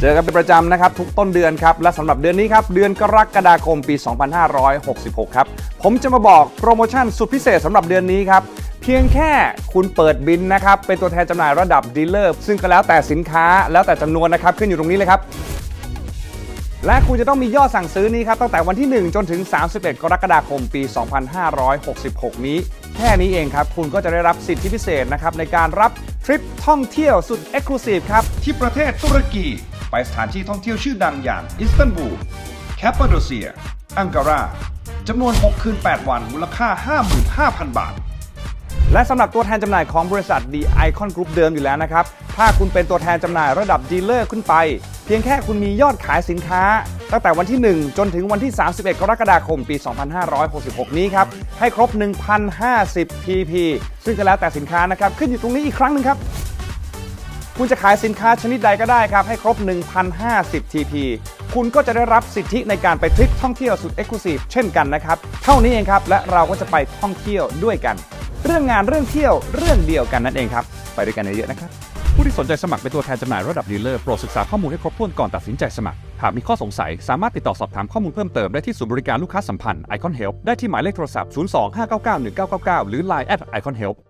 เจอกันเป็นประจำนะครับ ทุกต้นเดือนครับ และสำหรับเดือนนี้ครับ เดือนกรกฎาคมปี 2566 ครับ ผมจะมาบอกโปรโมชั่นสุดพิเศษสำหรับเดือนนี้ครับ เพียงแค่คุณเปิดบินนะครับ เป็นตัวแทนจำหน่ายระดับดีลเลอร์ซึ่งก็แล้วแต่สินค้าแล้วแต่จำนวนนะครับขึ้นอยู่ตรงนี้เลยครับและคุณจะต้องมียอดสั่งซื้อนี้ครับตั้งแต่วันที่ 1 จนถึง 31 กรกฎาคมปี 2566 นี้ แค่นี้เองครับ คุณก็จะได้รับสิทธิพิเศษนะครับในการรับทริปท่องเที่ยวสุด e x c l u s i v e ครับ ที่ประเทศตุรกี ไปสถานที่ท่องเที่ยวชื่อดังอย่างอิสตันบูล แคปปาโดเซีย อังการาจำนวน 6 คืน 8 วันมูลค่า 55,000 บาท และสำหรับตัวแทนจำหน่ายของบริษัท The Icon Group เดิมอยู่แล้วนะครับ ถ้าคุณเป็นตัวแทนจำหน่ายระดับดีลเลอร์ขึ้นไป เพียงแค่คุณมียอดขายสินค้า ตั้งแต่วันที่ 1 จนถึงวันที่ 31 กรกฎาคม ปี 2566 นี้ครับ ให้ครบ 1,050 pp ซึ่งก็แล้วแต่สินค้านะครับ ขึ้นอยู่ตรงนี้อีกครั้งหนึ่งครับ คุณจะขายสินค้าชนิดใดก็ได้ครับ ให้ครบ 1,050 TP คุณก็จะได้รับสิทธิในการไปทริปท่องเที่ยวสุด Exclusive เช่นกันนะครับ เท่านี้เองครับ และเราก็จะไปท่องเที่ยวด้วยกัน เรื่องงานเรื่องเที่ยวเรื่องเดียวกันนั่นเองครับ ไปด้วยกันเยอะๆนะครับ ผู้ที่สนใจสมัครเป็นตัวแทนจำหน่ายระดับดีลเลอร์โปรดศึกษาข้อมูลให้ครบถ้วนก่อนตัดสินใจสมัคร หากมีข้อสงสัยสามารถติดต่อสอบถามข้อมูลเพิ่มเติมได้ที่ศูนย์บริการลูกค้าสัมพันธ์ Icon Help ได้ที่หมายเลขโทรศัพท์ 025991999 หรือ Line at Icon Help